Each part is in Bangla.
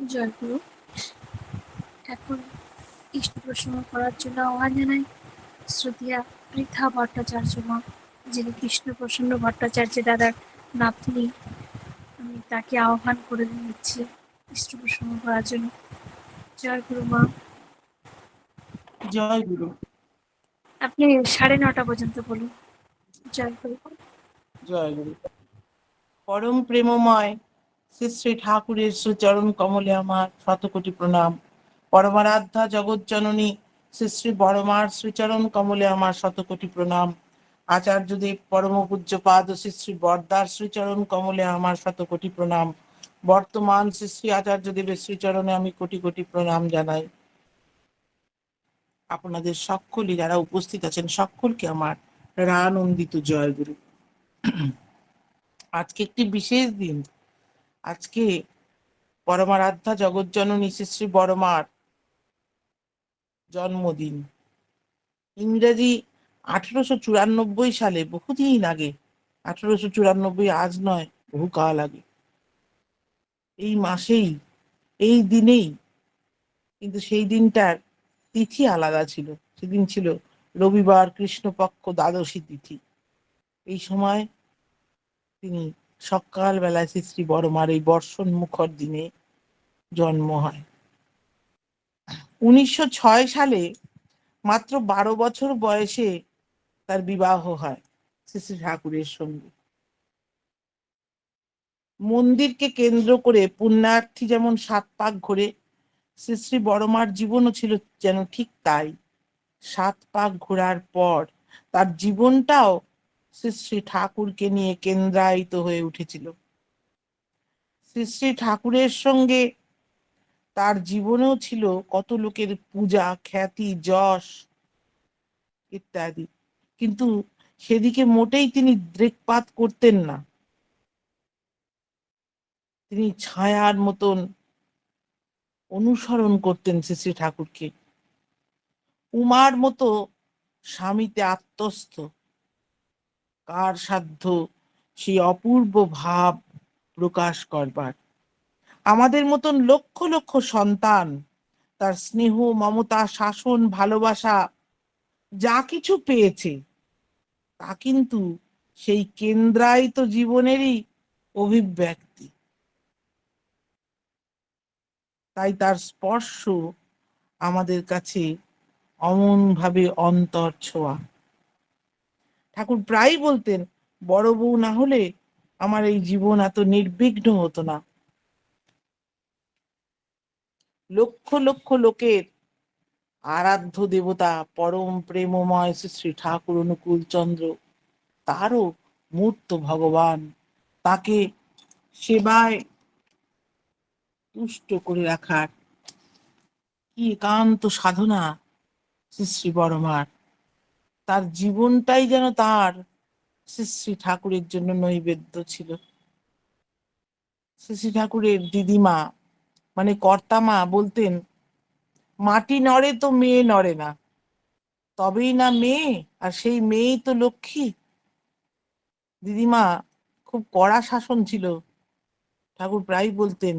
জয়গুরু এখন ইষ্ট প্রসঙ্গ করার জন্য আহ্বান জানাই শ্রুতিয়া পৃথা ভট্টাচার্য মা যিনি কৃষ্ণ প্রসন্ন ভট্টাচার্য দাদার নাতনি। আমি তাকে আহ্বান করে নিচ্ছি ইষ্ট প্রসঙ্গ করার জন্য। জয় গুরু মা। জয় গুরু। আপনি সাড়ে নটা পর্যন্ত বলুন। জয় গুরু। জয় গুরু। পরম প্রেমময় শ্রী শ্রী ঠাকুরের শ্রীচরণ কমলে আমার শতকোটি প্রণাম। পরমারাধ্যা জগৎ জননী শ্রী শ্রী বড়মার শ্রীচরণ কমলে আমার শতকোটি প্রণাম। আচার্যদেব পরম পূজ্য পাদ শ্রী শ্রী বরদার শ্রীচরণ কমলে আমার শতকোটি প্রণাম। বর্তমান শ্রী শ্রী আচার্যদেবের শ্রীচরণে আমি কোটি কোটি প্রণাম জানাই। আপনাদের সকলই যারা উপস্থিত আছেন, সকলকে আমার রানন্দিত জয় গুরু। আজকে একটি বিশেষ দিন। আজকে পরমারাধ্যা জগৎজননী শ্রী বড়মার জন্মদিন। ইংরেজি আঠারোশো চুরানব্বই সালে, বহুদিন আগে, আঠারোশো চুরানব্বই আজ নয়, বহু কাল আগে। এই মাসেই, এই দিনেই কিন্তু সেই দিনটার তিথি আলাদা ছিল। সেদিন ছিল রবিবার কৃষ্ণপক্ষ দ্বাদশী তিথি। এই সময় তিনি সকাল বেলায় শ্রী শ্রী বড়মার এই বর্ষণ মুখর দিনে জন্ম হয়। উনিশশো ছয় সালে মাত্র বারো বছর বয়সে তার বিবাহ হয় শ্রী শ্রী ঠাকুরের সঙ্গে। মন্দিরকে কেন্দ্র করে পুণ্যার্থী যেমন সাত পাক ঘোরে, শ্রী শ্রী বড়মার জীবনও ছিল যেন ঠিক তাই। সাত পাক ঘোরার পর তার জীবনটাও শ্রী শ্রী ঠাকুরকে নিয়ে কেন্দ্রায়িত হয়ে উঠেছিল। শ্রী শ্রী ঠাকুরের সঙ্গে তার জীবনেও ছিল কত লোকের পূজা, খ্যাতি, যশ ইত্যাদি। কিন্তু সেদিকে মোটেই তিনি দৃকপাত করতেন না। তিনি ছায়ার মতন অনুসরণ করতেন শ্রী শ্রী ঠাকুরকে। উমার মতো স্বামীতে আত্মস্থ। কার সাধ্য সেই অপূর্ব ভাব প্রকাশ করবার? আমাদের মতন লক্ষ লক্ষ সন্তান তার স্নেহ, মমতা, শাসন, ভালোবাসা যা কিছু পেয়েছে, তা কিন্তু সেই কেন্দ্রায়িত জীবনেরই অভিব্যক্তি। তাই তার স্পর্শ আমাদের কাছে অমন ভাবে অন্তর ছোঁয়া। ঠাকুর প্রায় বলতেন, বড় বউ না হলে আমার এই জীবন এত নির্বিঘ্ন হতো না। লক্ষ লক্ষ লোকের আরাধ্য দেবতা, পরম প্রেমময় শ্রী ঠাকুর অনুকূল চন্দ্র, তারও মূর্ত ভগবান, তাকে সেবায় তুষ্ট করে রাখার কি একান্ত সাধনা শ্রী শ্রী বড়মার তার জীবনটাই যেন তার শ্রী শ্রী ঠাকুরের জন্য নৈবেদ্য ছিল। শ্রী শ্রী ঠাকুরের দিদিমা মানে কর্তামা বলতেন, মাটি নড়ে তো মেয়ে নড়ে না, তবেই না মেয়ে, আর সেই মেয়েই তো লক্ষ্মী। দিদিমা খুব কড়া শাসন ছিল। ঠাকুর প্রায় বলতেন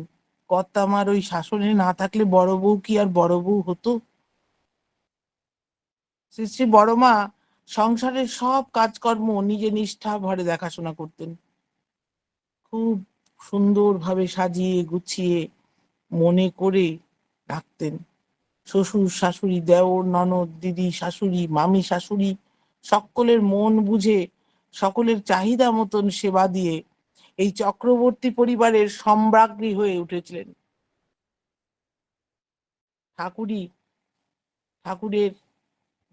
কর্তামার ওই শাসনে না থাকলে বড় বউ কি আর বড় বউ হতো? শ্রী শ্রী বড়মা সংসারের সব কাজকর্ম নিজে নিষ্ঠা ভরে দেখাশোনা করতেন। খুব সুন্দরভাবে সাজিয়ে গুছিয়ে মনে করে রাখতেন। শ্বশুর শাশুড়ি, দেওর, ননদ, দিদি শাশুড়ি, মামি শাশুড়ি সকলের মন বুঝে সকলের চাহিদা মতন সেবা দিয়ে এই চক্রবর্তী পরিবারের সম্রাজ্ঞী হয়ে উঠেছিলেন। ঠাকুরই, ঠাকুরের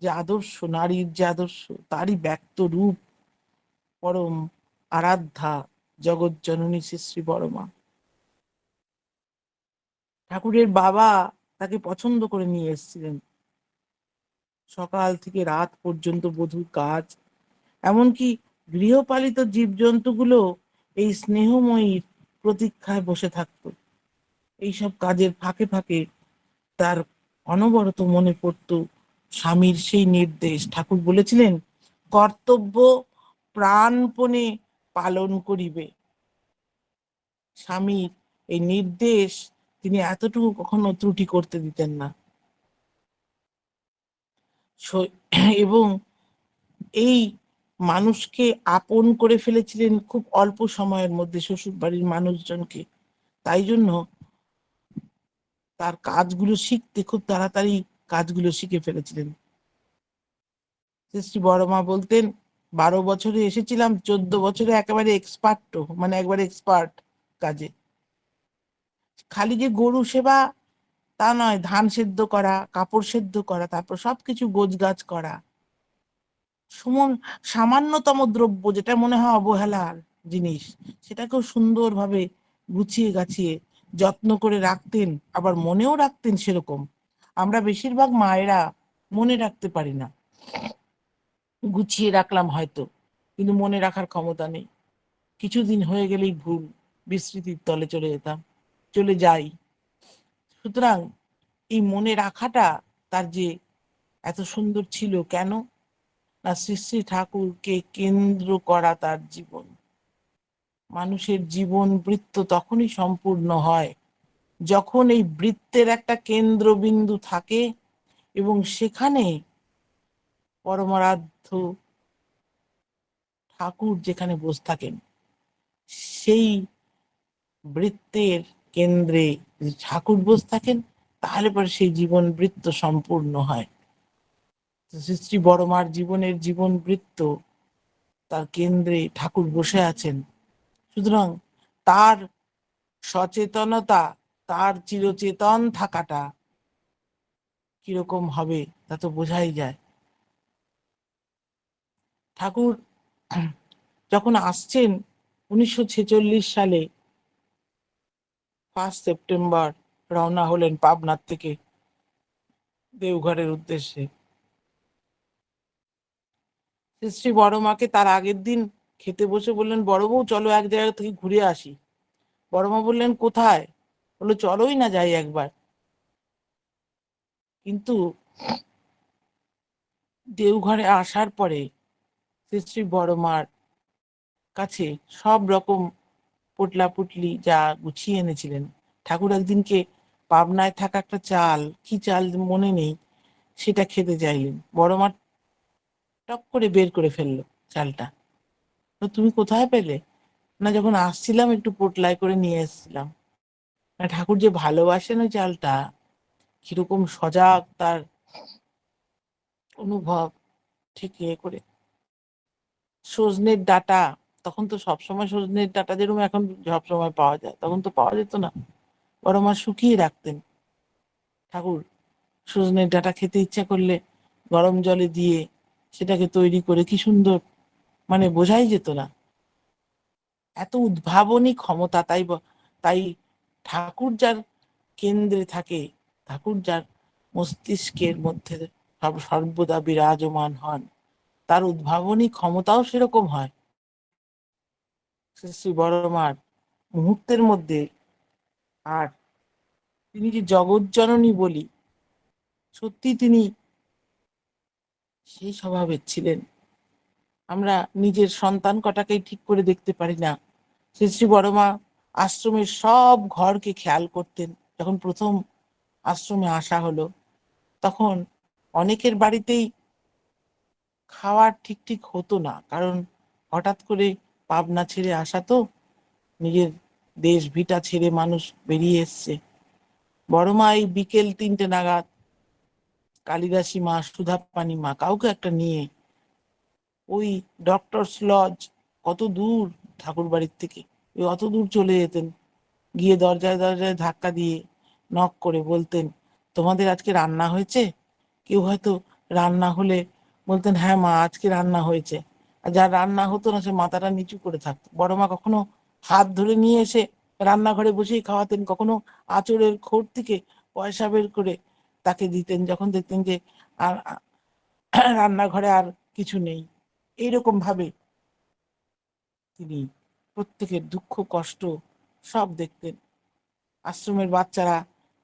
যে আদর্শ, নারীর যে আদর্শ, তারই ব্যক্ত রূপ, পরম আরাধ্যা জগৎ জননী শ্রী শ্রী বড়মা। ঠাকুরের বাবা তাকে পছন্দ করে নিয়ে এসেছিলেন। সকাল থেকে রাত পর্যন্ত বধুর কাজ। এমনকি গৃহপালিত জীবজন্তুগুলো এই স্নেহময়ীর প্রতীক্ষায় বসে থাকত। এইসব কাজের ফাঁকে ফাঁকে তার অনবরত মনে পড়ত স্বামীর সেই নির্দেশ। ঠাকুর বলেছিলেন, কর্তব্য প্রাণপণে পালন করিবে। স্বামীর এই নির্দেশ তিনি এতটুকু কখনো ত্রুটি করতে দিতেন না। এবং এই মানুষকে আপন করে ফেলেছিলেন খুব অল্প সময়ের মধ্যে শ্বশুর বাড়ির মানুষজনকে। তাই জন্য তার কাজগুলো শিখতে খুব তাড়াতাড়ি কাজগুলো শিখে ফেলেছিলেন। শ্রী বড় মা বলতেন, বারো বছরে এসেছিলাম, চোদ্দ বছরে একেবারে এক্সপার্ট মানে একবারে এক্সপার্ট কাজে। খালি যে গরু সেবা, তা নয়, ধান সেদ্ধ করা, কাপড় সেদ্ধ করা, তারপর সবকিছু গোছ গাছ করা। সুমন, সামান্যতম দ্রব্য যেটা মনে হয় অবহেলার জিনিস, সেটাকেও সুন্দরভাবে গুছিয়ে গাছিয়ে যত্ন করে রাখতেন, আবার মনেও রাখতেন সেরকম। আমরা বেশিরভাগ মায়েরা মনে রাখতে পারি না। গুছিয়ে রাখলাম হয়তো, কিন্তু মনে রাখার ক্ষমতা নেই। কিছুদিন হয়ে গেলেই ভুল, বিস্মৃতির তলে চলে যেতাম, চলে যাই। সুতরাং এই মনে রাখাটা তার যে এত সুন্দর ছিল কেন? না শ্রী শ্রী ঠাকুরকে কেন্দ্র করা তার জীবন। মানুষের জীবন বৃত্ত তখনই সম্পূর্ণ হয় যখন এই বৃত্তের একটা কেন্দ্রবিন্দু থাকে এবং সেখানে পরমারাধ্য ঠাকুর যেখানে বসে থাকেন, সেই বৃত্তের কেন্দ্রে ঠাকুর বসে থাকেন, তাহলে পরে সেই জীবন বৃত্ত সম্পূর্ণ হয়। শ্রী বড়মার জীবনের জীবন বৃত্ত তার কেন্দ্রে ঠাকুর বসে আছেন। সুতরাং তার সচেতনতা তার চিরচেতন থাকাটা কীরকম হবে তা তো বোঝাই যায়। ঠাকুর যখন আসছেন উনিশশো ছেচল্লিশ সালে ফার্স্ট সেপ্টেম্বর রওনা হলেন পাবনার থেকে দেওঘরের উদ্দেশ্যে। শ্রী শ্রী বড় মাকে তার আগের দিন খেতে বসে বললেন, বড় বউ, চলো এক জায়গা থেকে ঘুরে আসি। বড় মা বললেন, কোথায়? বলল, চলোই না যাই একবার। কিন্তু দেওঘরে আসার পরে শ্রী শ্রী বড় মার কাছে সব রকম পোটলা পুটলি যা গুছিয়ে এনেছিলেন। ঠাকুর একদিনকে পাবনায় থাকা একটা চাল, কি চাল মনে নেই, সেটা খেতে চাইলেন বড় মা টপ করে বের করে ফেলল চালটা। তো তুমি কোথায় পেলে? না, যখন আসছিলাম একটু পোটলাই করে নিয়ে এসেছিলাম। ঠাকুর যে ভালোবাসেন ওই চালটা, কীরকম সজাগ তার অনুভব, ঠিক ইয়ে করে। সজনের ডাটা, তখন তো সবসময় সজনের ডাটা যেরকম এখন সবসময় পাওয়া যায়, তখন তো পাওয়া যেত না। বড় মা শুকিয়ে রাখতেন। ঠাকুর, সজনের ডাটা খেতে ইচ্ছা করলে গরম জলে দিয়ে সেটাকে তৈরি করে কি সুন্দর মানে বোঝাই যেত না। এত উদ্ভাবনী ক্ষমতা তাই তাই ঠাকুর যার কেন্দ্রে থাকে, ঠাকুর যার মস্তিষ্কের মধ্যে সব- সর্বদা বিরাজমান হন, তার উদ্ভাবনী ক্ষমতাও সেরকম হয়। শ্রী বড়মার মুহূর্তের মধ্যে আর তিনি যে জগৎ জননী বলি সত্যি তিনি সেই স্বভাবের ছিলেন। আমরা নিজের সন্তান কটাকেই ঠিক করে দেখতে পারি না। শ্রী শ্রী বড়মা আশ্রমের সব ঘরকে খেয়াল করতেন। যখন প্রথম আশ্রমে আসা হলো, তখন অনেকের বাড়িতেই খাওয়ার ঠিক ঠিক হতো না। কারণ হঠাৎ করে পাবনা ছেড়ে আসা তো, নিজের দেশ ভিটা ছেড়ে মানুষ বেরিয়ে এসছে। বড় মা এই বিকেল তিনটে নাগাদ কালিদাসী মা সুধা পানি মা কাউকে একটা নিয়ে ওই ডক্টরস লজ কত দূর ঠাকুর বাড়ির থেকে অত দূর চলে যেতেন। গিয়ে দরজায় দরজায় ধাক্কা দিয়ে নক করে বলতেন, তোমাদের আজকে রান্না হয়েছে? কেউ হয়তো রান্না হলে বলতেন হ্যাঁ মা, আজকে রান্না হয়েছে। আর যার রান্না হতো না, সে মাথাটা নিচু করে থাকতো। বড় মা কখনো হাত ধরে নিয়ে এসে রান্নাঘরে বসেই খাওয়াতেন, কখনো আঁচড়ের খোর থেকে পয়সা বের করে তাকে দিতেন, যখন দেখতেন যে আর রান্নাঘরে আর কিছু নেই। এইরকম ভাবে তিনি প্রত্যেকের দুঃখ, কষ্ট সব দেখতেন। আশ্রমের বাচ্চারা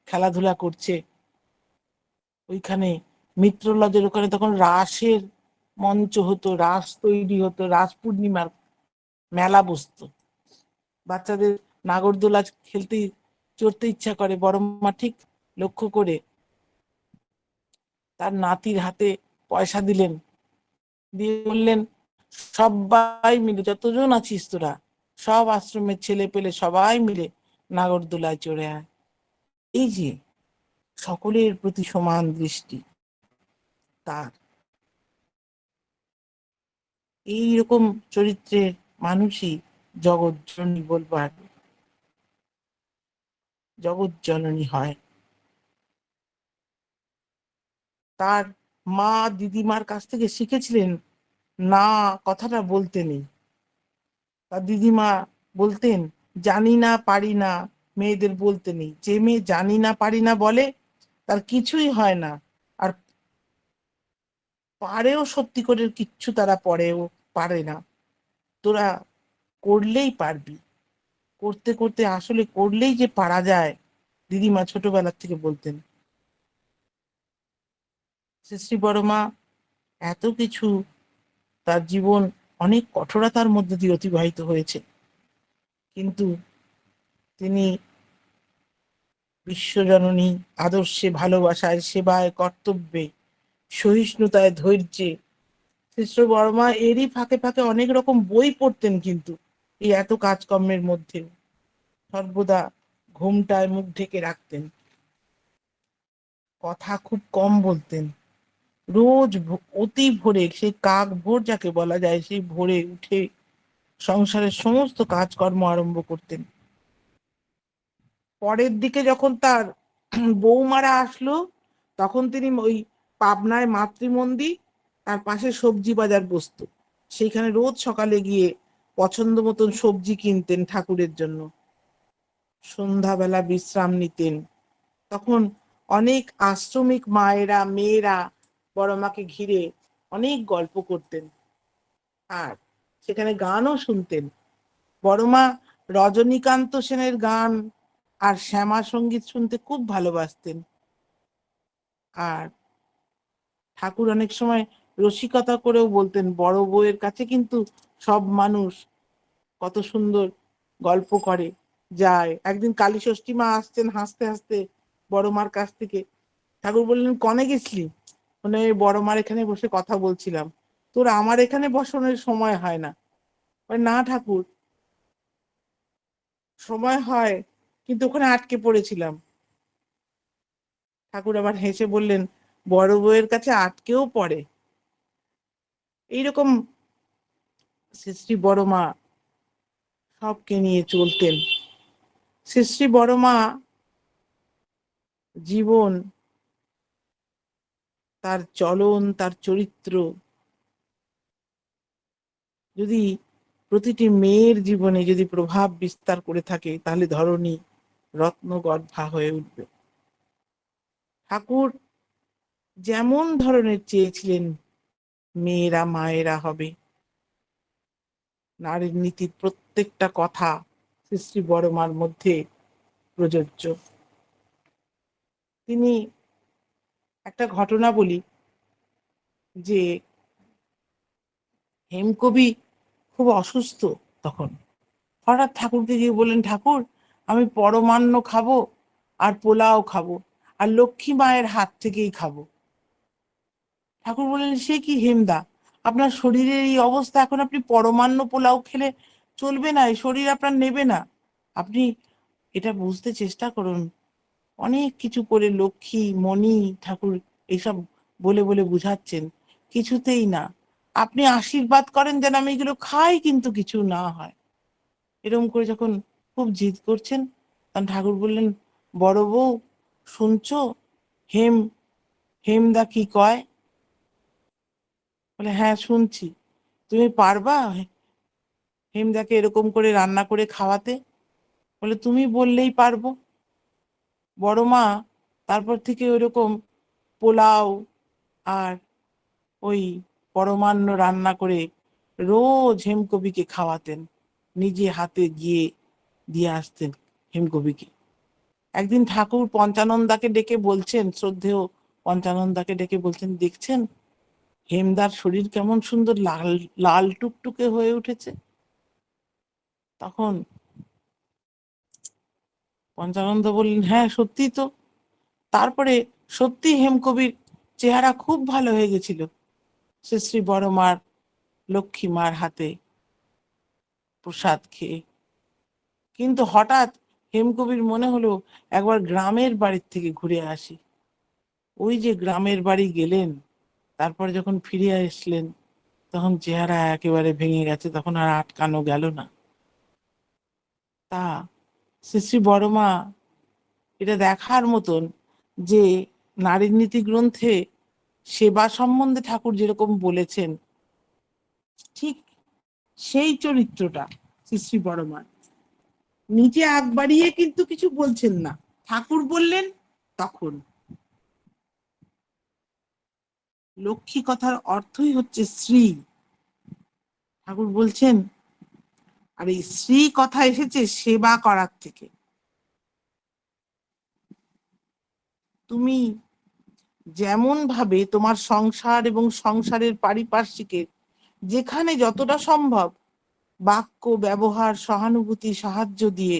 খেলাধুলা করছে। ওইখানে মিত্র লজের ওখানে তখন রাসের মঞ্চ হতো, রাস তৈরি হতো, রাস পূর্ণিমার মেলা বসতো। বাচ্চাদের নাগরদোলা খেলতে, চড়তে ইচ্ছা করে, বড় ঠিক লক্ষ্য করে তার নাতির হাতে পয়সা দিলেন। দিয়ে বললেন, সবাই মিলে যতজন আছিস তোরা সব আশ্রমের ছেলে পেলে সবাই মিলে নাগরদোলায় চড়ে আয়। এই যে সকলের প্রতি সমান দৃষ্টি, তার এইরকম চরিত্রের মানুষই জগৎ জননী বলবার জগৎ জননী হয়। তার মা দিদিমার কাছ থেকে শিখেছিলেন, না কথাটা বলতে নেই। তার দিদিমা বলতেন, জানি না, পারি না। মেয়েদের বলতে নেই। যে মেয়ে জানি না, পারি না বলে, তার কিছুই হয় না। আর পারেও সত্যি করে কিচ্ছু তারা পরেও পারে না। তোরা করলেই পারবি। করতে করতে আসলে করলেই যে পারা যায়, দিদিমা ছোটবেলার থেকে বলতেন। শ্রী বড়মা, এত কিছু তার জীবন অনেক কঠোরতার মধ্যে দিয়ে অতিবাহিত হয়েছে কিন্তু তিনি বিশ্বজননী, আদর্শে, ভালোবাসায়, সেবায়, কর্তব্যে, সহিষ্ণুতায়, ধৈর্যে, শ্রেষ্ঠ বর্মা এরই ফাঁকে ফাঁকে অনেক রকম বই পড়তেন কিন্তু এই এত কাজকর্মের মধ্যেও। সর্বদা ঘুমটায় মুখ ঢেকে রাখতেন। কথা খুব কম বলতেন। রোজ অতি ভোরে, সেই কাক ভোর যাকে বলা যায়, সেই ভোরে উঠে সংসারের সমস্ত কাজকর্ম আরম্ভ করতেন। পরের দিকে যখন তার বৌমারা আসলো, তখন তিনি ওই পাবনায় মাতৃমন্দির, তার পাশে সবজি বাজার বসত। সেইখানে রোজ সকালে গিয়ে পছন্দ মতন সবজি কিনতেন ঠাকুরের জন্য। সন্ধ্যাবেলা বিশ্রাম নিতেন। তখন অনেক আশ্রমিক মায়েরা, মেয়েরা বড় মাকে ঘিরে অনেক গল্প করতেন। আর সেখানে গানও শুনতেন। বড় মা রজনীকান্ত সেনের গান আর শ্যামা সংগীত শুনতে খুব ভালোবাসতেন। আর ঠাকুর অনেক সময় রসিকতা করেও বলতেন, বড় বউয়ের কাছে কিন্তু সব মানুষ কত সুন্দর গল্প করে, যায়। একদিন কালী ষষ্ঠী মা আসছেন হাসতে হাসতে বড় মার কাছ থেকে। ঠাকুর বললেন, কনে গেছিলি? মানে বড় মার এখানে বসে কথা বলছিলাম। তোর আমার এখানে বসানোর সময় হয় না। না ঠাকুর। সময় হয়, কিন্তু ওখানে আটকে পড়েছিলাম। ঠাকুর আবার হেসে বললেন, বড় বউয়ের কাছে আটকেও পড়ে। এইরকম শ্রী বড় মা সবকে নিয়ে চলতেন। শ্রী বড় মা জীবন তার চলন, তার চরিত্র। যদি প্রতিটি মেয়ের জীবনে যদি প্রভাব বিস্তার করে থাকে, তাহলে ধরনী রত্ন গর্ভা হয়ে উঠবে। ঠাকুর যেমন ধরনের চেয়েছিলেন, মেয়েরা মায়েরা হবে। নারীর নীতির প্রত্যেকটা কথা শ্রী শ্রী বড়মার মধ্যে প্রযোজ্য। তিনি একটা ঘটনা বলি যে হেমকবি খুব অসুস্থ তখন। হঠাৎ ঠাকুরকে গিয়ে বললেন, ঠাকুর, আমি পরমান্ন খাব আর পোলাও খাব আর লক্ষ্মী মায়ের হাত থেকেই খাব। ঠাকুর বললেন, সে কি হেমদা? আপনার শরীরের এই অবস্থা, এখন আপনি পরমান্ন পোলাও খেলে চলবে না, এই শরীর আপনার নেবে না। আপনি এটা বুঝতে চেষ্টা করুন অনেক কিছু করে লক্ষ্মী, মণি, ঠাকুর এইসব বলে বলে বুঝাচ্ছেন। কিছুতেই না। আপনি আশীর্বাদ করেন যেন আমি এগুলো খাই কিন্তু কিছু না হয়। এরকম করে যখন খুব জিদ করছেন, তখন ঠাকুর বললেন, বড় বউ, শুনছো? হেম, হেমদা কি কয়? বলে হ্যাঁ শুনছি। তুমি পারবা হেমদাকে এরকম করে রান্না করে খাওয়াতে? বলে, তুমি বললেই পারব। বড় মা, তারপর থেকে ওইরকম পোলাও আর ওই পরমান্ন রান্না করে রোজ হেমকবিকে খাওয়াতেন, নিজে হাতে গিয়ে দিয়ে আসতেন হেমকবিকে একদিন ঠাকুর পঞ্চানন্দাকে ডেকে বলছেন, শ্রদ্ধেয় পঞ্চানন্দাকে ডেকে বলছেন, দেখছেন, হেমদার শরীর কেমন সুন্দর, লাল লাল টুকটুকে হয়ে উঠেছে। তখন পঞ্চানন্দ বললেন হ্যাঁ সত্যি তো। তারপরে সত্যি হেমকবির চেহারা খুব ভালো হয়ে গেছিল। সে শ্রী বড় মার, লক্ষ্মী মার হাতে প্রসাদ খেয়ে। কিন্তু হঠাৎ হেমকবির মনে হলো, একবার গ্রামের বাড়ির থেকে ঘুরে আসি। ওই যে গ্রামের বাড়ি গেলেন, তারপরে যখন ফিরে আসলেন, তখন চেহারা একেবারে ভেঙে গেছে, তখন আর আটকানো গেল না। তা শ্রী বড়মা এটা দেখার মতন যে নারীর নীতি গ্রন্থে সেবা সম্বন্ধে ঠাকুর যেরকম বলেছেন, ঠিক সেই চরিত্রটা শ্রী শ্রী বড়মার নিজে আগ বাড়িয়ে কিন্তু কিছু বলছেন না, ঠাকুর বললেন তখন। লক্ষ্মী কথার অর্থই হচ্ছে শ্রী। ঠাকুর বলছেন আর এই শ্রী কথা এসেছে সেবা করার থেকে। তুমি যেমন ভাবে তোমার সংসার এবং সংসারের পারিপার্শ্বিকের যেখানে যতটা সম্ভব বাক্য, ব্যবহার, সহানুভূতি, সাহায্য দিয়ে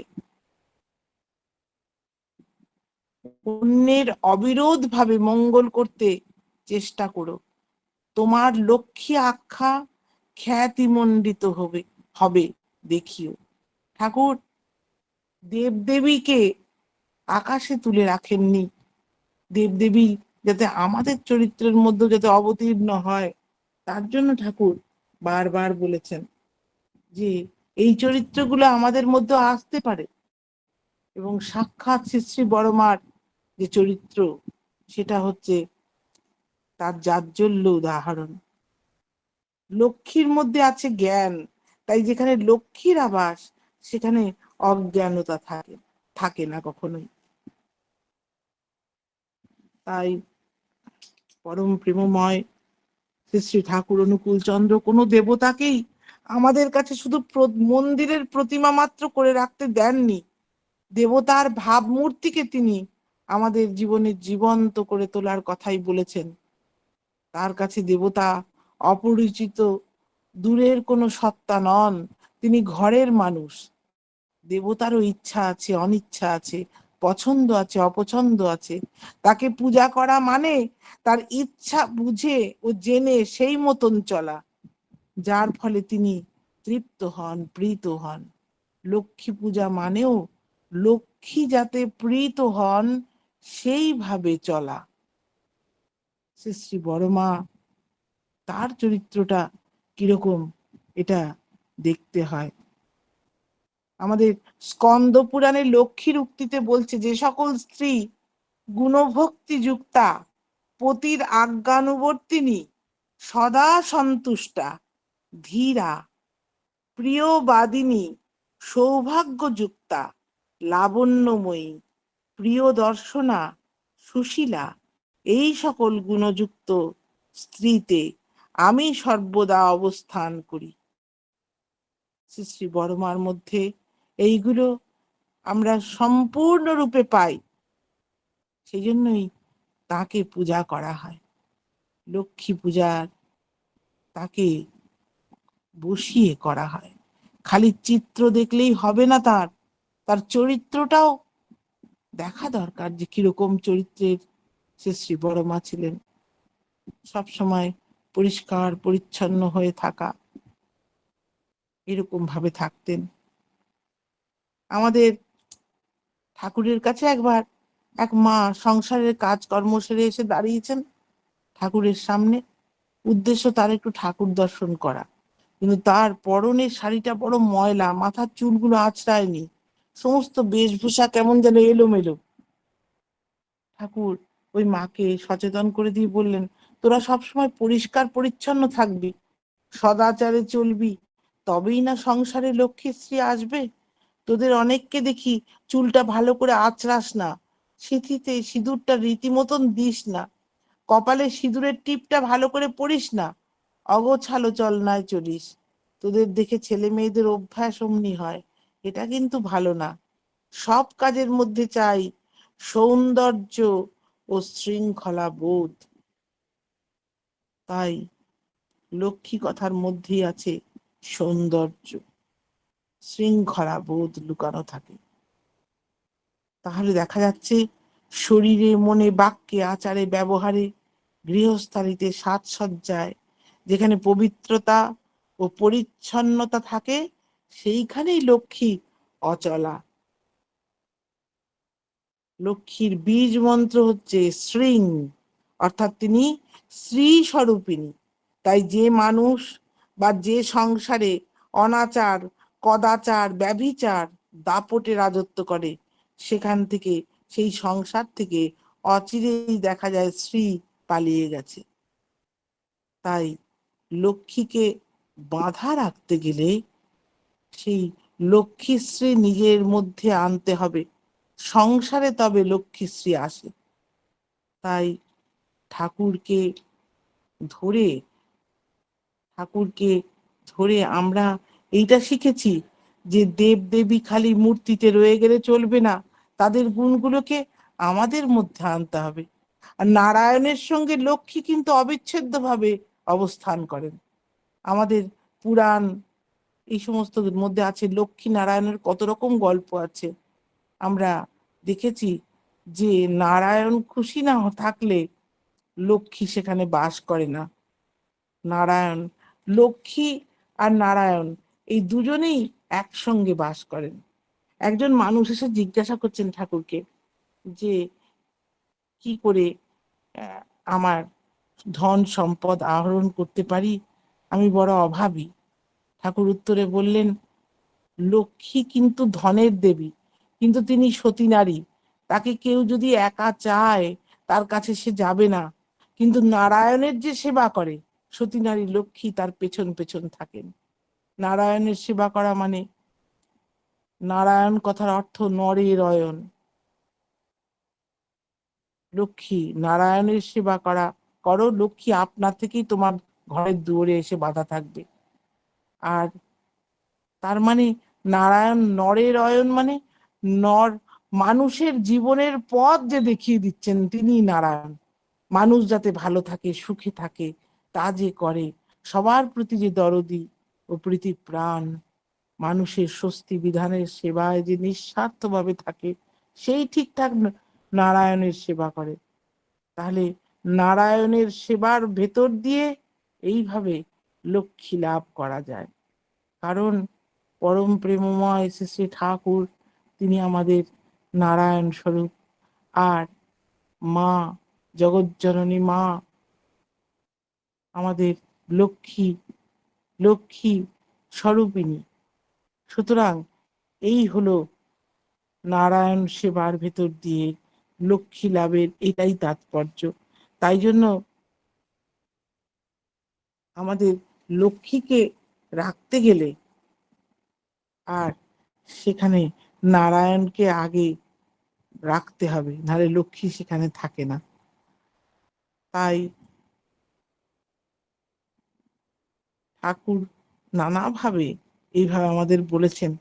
অন্যের অবিরোধ ভাবে মঙ্গল করতে চেষ্টা করো। তোমার লক্ষ্মী আখ্যা খ্যাতিমণ্ডিত হবে হবে। দেখিও। ঠাকুর, দেবদেবীকে আকাশে তুলে রাখেননি। দেবদেবী যাতে আমাদের চরিত্রের মধ্যে যাতে অবতীর্ণ হয়, তার জন্য ঠাকুর বারবার বলেছেন যে, এই চরিত্রগুলো আমাদের মধ্যে আসতে পারে। এবং সাক্ষাৎ শ্রী বড়মার যে চরিত্র, সেটা হচ্ছে তার জাজ্জল্য উদাহরণ। লক্ষ্মীর মধ্যে আছে জ্ঞান তাই যেখানে লক্ষ্মীর আবাস, সেখানে অজ্ঞানতা থাকে থাকে না কখনোই। তাই পরম প্রেমময় শ্রী শ্রী ঠাকুর অনুকূল চন্দ্র কোনো দেবতাকেই আমাদের কাছে শুধু মন্দিরের প্রতিমা মাত্র করে রাখতে দেননি। দেবতার ভাবমূর্তিকে তিনি আমাদের জীবনে জীবন্ত করে তোলার কথাই বলেছেন। তার কাছে দেবতা অপরিচিত দূরের কোনো সত্তা নন। তিনি ঘরের মানুষ। দেবতারও ইচ্ছা আছে, অনিচ্ছা আছে, পছন্দ আছে, অপছন্দ আছে। তাকে পূজা করা মানে তার ইচ্ছা বুঝে ও জেনে সেই মতন চলা। যার ফলে তিনি তৃপ্ত হন, প্রীত হন। লক্ষ্মী পূজা মানেও লক্ষ্মী যাতে প্রীত হন, সেইভাবে চলা। শ্রী শ্রী বড়মা, তার চরিত্রটা কীরকম এটা দেখতে হয়। আমাদের স্কন্দ পুরাণে লক্ষ্মীর উক্তিতে বলছে যে সকল স্ত্রী গুণভক্তি যুক্তা পতির আজ্ঞানুবর্তিনী, সদা সন্তুষ্টা, ধীরা, প্রিয়বাদিনী, সৌভাগ্যযুক্তা, লাবণ্যময়ী প্রিয় দর্শনা সুশীলা, এই সকল গুণযুক্ত স্ত্রীতে আমি সর্বদা অবস্থান করি। শ্রী শ্রী বড়মার মধ্যে এইগুলো আমরা সম্পূর্ণরূপে পাই। সেই জন্যই তাকে পূজা করা হয়। লক্ষ্মী পূজার তাকে বসিয়ে করা হয়। খালি চিত্র দেখলেই হবে না তার। তার চরিত্রটাও দেখা দরকার যে কীরকম চরিত্রের সে শ্রী বড়মা ছিলেন। সব সময় পরিষ্কার, পরিচ্ছন্ন হয়ে থাকা। এরকম ভাবে থাকতেন। আমাদের ঠাকুরের কাছে একবার এক মা সংসারের কাজকর্ম সেরে এসে দাঁড়িয়েছেন ঠাকুরের সামনে। উদ্দেশ্য তার একটু ঠাকুর দর্শন করা। কিন্তু তার পরনের শাড়িটা বড় ময়লা, মাথার চুলগুলো আছড়ায়নি সমস্ত বেশভূষা কেমন যেন এলোমেলো। ঠাকুর ওই মাকে সচেতন করে দিয়ে বললেন তোরা সবসময় পরিষ্কার, পরিচ্ছন্ন থাকবি, সদাচারে চলবি, তবেই না সংসারে লক্ষ্মীশ্রী আসবে। তোদের অনেককে দেখি চুলটা ভালো করে আঁচড়াস না, সিথিতে সিঁদুরটা রীতিমতন দিস না, কপালে সিঁদুরের টিপটা ভালো করে পড়িস না, অগোছালো চলনায় চলিস তোদের দেখে ছেলে মেয়েদের অভ্যাস অমনি হয়, এটা কিন্তু ভালো না। সব কাজের মধ্যে চাই সৌন্দর্য ও শৃঙ্খলা বোধ। তাই লক্ষ্মী কথার মধ্যেই আছে সৌন্দর্য। শৃঙ্খলা বোধ লুকানো থাকে। তাহলে দেখা যাচ্ছে শরীরে, মনে, বাক্যে, আচারে, ব্যবহারে গৃহস্থালিতে সাজসজ্জায় যেখানে পবিত্রতা ও পরিচ্ছন্নতা থাকে, সেইখানেই লক্ষ্মী অচলা। লক্ষ্মীর বীজ মন্ত্র হচ্ছে শ্রীং অর্থাৎ তিনি শ্রী স্বরূপিনী তাই যে মানুষ বা যে সংসারে অনাচার, কদাচার, ব্যভিচার, দাপটে রাজত্ব করে, সেখান থেকে, সেই সংসার থেকে অচিরেই দেখা যায় শ্রী পালিয়ে গেছে। তাই লক্ষ্মীকে বাধা রাখতে গেলে সেই লক্ষ্মীশ্রী নিজের মধ্যে আনতে হবে। সংসারে তবে লক্ষ্মীশ্রী আসে। তাই ঠাকুরকে ধরে ঠাকুরকে ধরে আমরা এইটা শিখেছি যে দেব দেবী খালি মূর্তিতে রয়ে গেলে চলবে না। তাদের গুণগুলোকে আমাদের মধ্যে আনতে হবে। আর নারায়ণের সঙ্গে লক্ষ্মী কিন্তু অবিচ্ছেদ্যভাবে অবস্থান করেন। আমাদের পুরাণ এই সমস্ত মধ্যে আছে, লক্ষ্মী নারায়ণের কত রকম গল্প আছে। আমরা দেখেছি যে নারায়ণ খুশি না থাকলে লক্ষ্মী সেখানে বাস করে না। নারায়ণ, লক্ষ্মী আর নারায়ণ এই দুজনেই একসঙ্গে বাস করেন। একজন মানুষ এসে জিজ্ঞাসা করছেন ঠাকুরকে যে, কি করে আমার ধন সম্পদ আহরণ করতে পারি? আমি বড় অভাবী। ঠাকুর উত্তরে বললেন, লক্ষ্মী কিন্তু ধনের দেবী, কিন্তু তিনি সতী নারী। তাকে কেউ যদি একা চায়, তার কাছে সে যাবে না। কিন্তু নারায়ণের যে সেবা করে সতী নারী লক্ষ্মী তার পেছন পেছন থাকেন। নারায়ণের সেবা করা মানে নারায়ণ কথার অর্থ নরের অয়ন লক্ষ্মী, নারায়ণের সেবা করা, করো লক্ষ্মী আপনার থেকেই তোমার ঘরের দুয়ারে এসে বাধা থাকবে। আর তার মানে নারায়ণ নরের অয়ন মানে নর, মানুষের জীবনের পথ যে দেখিয়ে দিচ্ছেন তিনি নারায়ণ। মানুষ যাতে ভালো থাকে, সুখে থাকে, তা যে করে। সবার প্রতি যে দরদি ও প্রীতি প্রাণ, মানুষের স্বস্তি বিধানের সেবায় যে নিঃস্বার্থভাবে থাকে, সেই ঠিকঠাক নারায়ণের সেবা করে। তাহলে নারায়ণের সেবার ভেতর দিয়ে এইভাবে লক্ষ্মী লাভ করা যায়। কারণ পরম প্রেমময় শ্রী শ্রী ঠাকুর, তিনি আমাদের নারায়ণ স্বরূপ আর মা জগজ্জননী মা, আমাদের লক্ষ্মী লক্ষ্মী স্বরূপিনী সুতরাং এই হলো নারায়ণ সেবার ভেতর দিয়ে লক্ষ্মী লাভের এটাই তাৎপর্য। তাই জন্য আমাদের লক্ষ্মীকে রাখতে গেলে আর সেখানে নারায়ণকে আগে রাখতে হবে, নাহলে লক্ষ্মী সেখানে থাকে না। তাই ঠাকুর নানাভাবে এইভাবে আমাদের বলেছেন।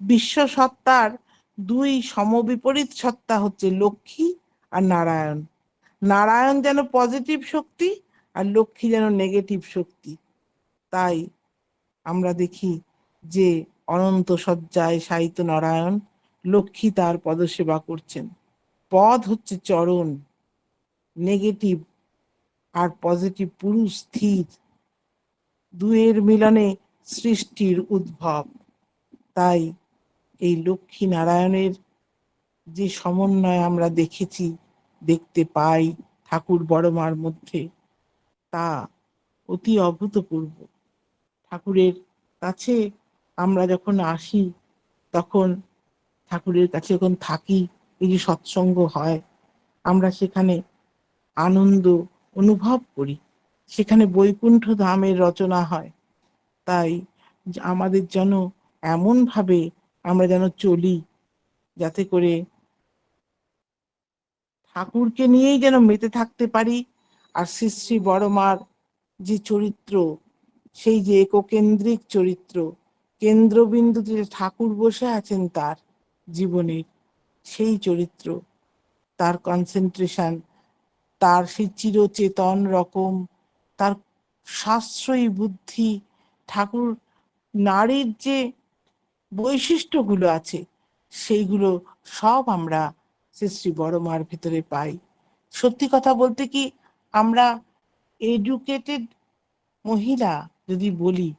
বিশ্ব সত্তার দুই সমবিপরীত সত্তা হচ্ছে লক্ষ্মী আর নারায়ণ। নারায়ণ যেন পজিটিভ শক্তি আর লক্ষ্মী যেন নেগেটিভ শক্তি। তাই আমরা দেখি যে অনন্ত সজ্জায় সাহিত্য নারায়ণ লক্ষ্মী তার পদসেবা করছেন। পদ হচ্ছে চরণ নেগেটিভ আর পজিটিভ পুরুষ স্থির। দুয়ের মিলনে সৃষ্টির উদ্ভব। তাই এই লক্ষ্মী নারায়ণের যে সমন্বয় আমরা দেখেছি, দেখতে পাই ঠাকুর বড়মার মধ্যে, তা অতি অভূতপূর্ব। ঠাকুরের কাছে আমরা যখন আসি, তখন ঠাকুরের কাছে যখন থাকি, এই যে সৎসঙ্গ হয়, আমরা সেখানে আনন্দ অনুভব করি। সেখানে বৈকুণ্ঠ ধামের রচনা হয়। তাই আমাদের যেন এমনভাবে আমরা যেন চলি, যাতে করে ঠাকুরকে নিয়েই যেন মেতে থাকতে পারি। আর শ্রী শ্রী বড়মার যে চরিত্র, সেই যে এককেন্দ্রিক চরিত্র, কেন্দ্রবিন্দুতে যে ঠাকুর বসে আছেন তার জীবনের সেই চরিত্র, তার কনসেন্ট্রেশন তার সেই চিরচেতন রকম, তার সাশ্রয়ী বুদ্ধি, ঠাকুর নারীর যে বৈশিষ্ট্যগুলো আছে, সেইগুলো সব আমরা শ্রী শ্রী বড় মার ভিতরে পাই। সত্যি কথা বলতে কি, আমরা এডুকেটেড মহিলা যদি বলি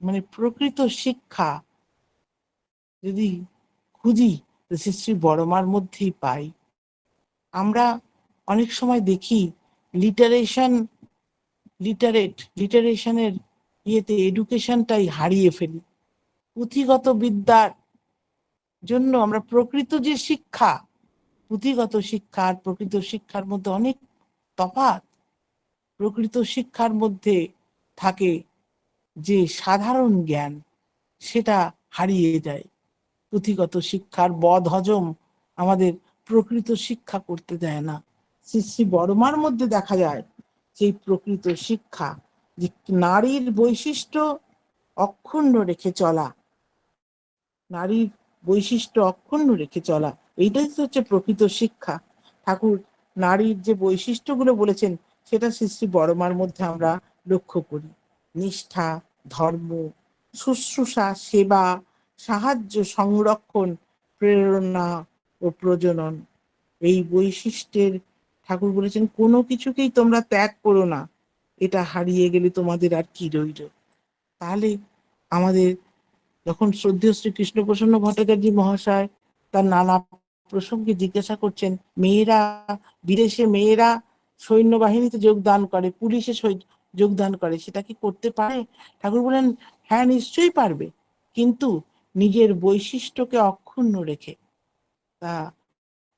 মানে প্রকৃত শিক্ষা যদি খুঁজি শ্রী শ্রী বড়মার মধ্যেই পাই। আমরা অনেক সময় দেখি লিটারেশন লিটারেট লিটারেশনের ইয়েতে এডুকেশনটাই হারিয়ে ফেলি। পুঁথিগত বিদ্যার জন্য আমরা প্রকৃত যে শিক্ষা, পুঁথিগত শিক্ষা আর প্রকৃত শিক্ষার মধ্যে অনেক তফাৎ, প্রকৃত শিক্ষার মধ্যে থাকে যে সাধারণ জ্ঞান, সেটা হারিয়ে যায়। পুঁথিগত শিক্ষার বদ হজম আমাদের প্রকৃত শিক্ষা করতে দেয় না। শ্রী শ্রী বর্মার মধ্যে দেখা যায় সেই প্রকৃত শিক্ষা যে নারীর বৈশিষ্ট্য অক্ষুণ্ণ রেখে চলা। নারীর বৈশিষ্ট্য অক্ষুণ্ণ রেখে চলা, এইটাই তো হচ্ছে প্রকৃত শিক্ষা। ঠাকুর নারীর যে বৈশিষ্ট্যগুলো বলেছেন, সেটা শ্রী শ্রী বড়মার মধ্যে আমরা লক্ষ্য করি। নিষ্ঠা, ধর্ম, শুশ্রূষা, সেবা, সাহায্য, সংরক্ষণ, প্রেরণা ও প্রজনন, এই বৈশিষ্ট্যের ঠাকুর বলেছেন, কোনো কিছুকেই তোমরা ত্যাগ করো না। এটা হারিয়ে গেলে তোমাদের আর কি রইল? তাহলে আমাদের যখন শ্রদ্ধেয় শ্রী কৃষ্ণ প্রসন্ন ভট্টাচার্য মহাশয় তার নানা প্রসঙ্গে জিজ্ঞাসা করছেন, মেয়েরা, বিদেশে মেয়েরা সৈন্যবাহিনীতে যোগদান করে, পুলিশে যোগদান করে, সেটা কি করতে পারে? ঠাকুর বলেন হ্যাঁ নিশ্চয়ই পারবে। কিন্তু নিজের বৈশিষ্ট্যকে অক্ষুণ্ণ রেখে। তা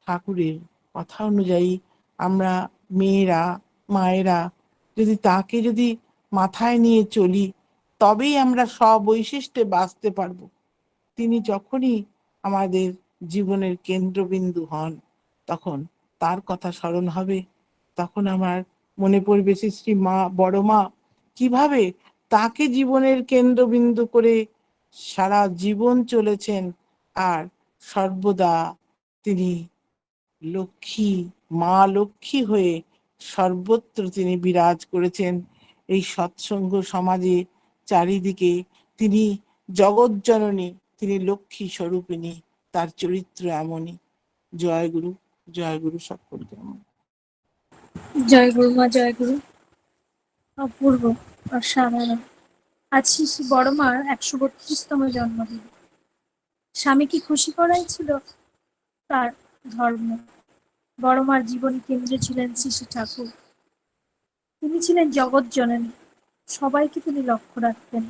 ঠাকুরের কথা অনুযায়ী আমরা মেয়েরা, মায়েরা যদি তাকে যদি মাথায় নিয়ে চলি, তবেই আমরা স্ববৈশিষ্ট্যে বাঁচতে পারব। তিনি যখনই আমাদের জীবনের কেন্দ্রবিন্দু হন, তখন তার কথা স্মরণ হবে। তখন আমার মনে পড়বে শ্রী মা, বড় মা, কীভাবে তাকে জীবনের কেন্দ্রবিন্দু করে সারা জীবন চলেছেন। আর সর্বদা তিনি লক্ষ্মী। মা লক্ষ্মী হয়ে সর্বত্র তিনি বিরাজ করেছেন। এই সৎসঙ্গ সমাজে চারিদিকে তিনি জগৎজননী তিনি লক্ষ্মী স্বরূপিণী, তার চরিত্র এমনই। জয় গুরু জয় গুরু সকলকে। আমার জয় গুরু মা, জয় গুরু। অপূর্ব, অসাধারণ। আজ শ্রী বড় মার একশো বত্রিশতম জন্মদিন। স্বামীকে খুশি করাই ছিল? তার ধর্ম। বড় মার জীবন কেন্দ্রে ছিলেন শ্রী ঠাকুর। তিনি ছিলেন জগৎ জননী। সবাইকে তিনি লক্ষ্য রাখতেন।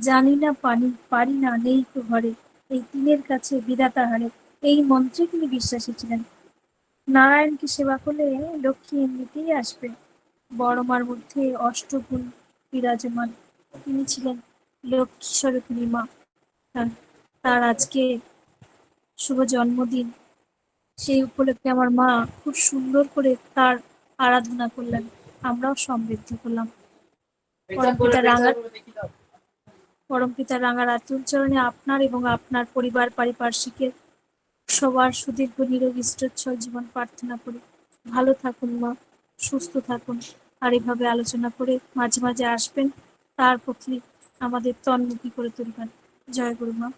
জানি না পানি, পারি না নেই তো ঘরে। এই তিনের কাছে বিধাতা হারে। এই মন্ত্রে তিনি বিশ্বাসী ছিলেন। নারায়ণকে সেবা করলে লক্ষ্মী এমনিতেই আসবে। বড় মার মধ্যে অষ্টগুণ বিরাজমান। তিনি ছিলেন লক্ষ্মী স্বরূপিণী মা। তার আজকে শুভ জন্মদিন। সেই উপলক্ষে আমার মা খুব সুন্দর করে তার আরাধনা করলেন। আমরাও সমৃদ্ধ করলাম পরমপিতা রাঙা পরমপিতা রাঙার আতুল চরণে আপনার এবং আপনার পরিবার পারিপার্শ্বিকের সবার সুদীর্ঘ নিরোগী ইষ্টচ্ছল জীবন প্রার্থনা করি। ভালো থাকুন মা সুস্থ থাকুন। আর এভাবে আলোচনা করে মাঝে মাঝে আসবেন তার প্রতি আমাদের তন্মুখী করে তুলবেন। জয় গুরু মা।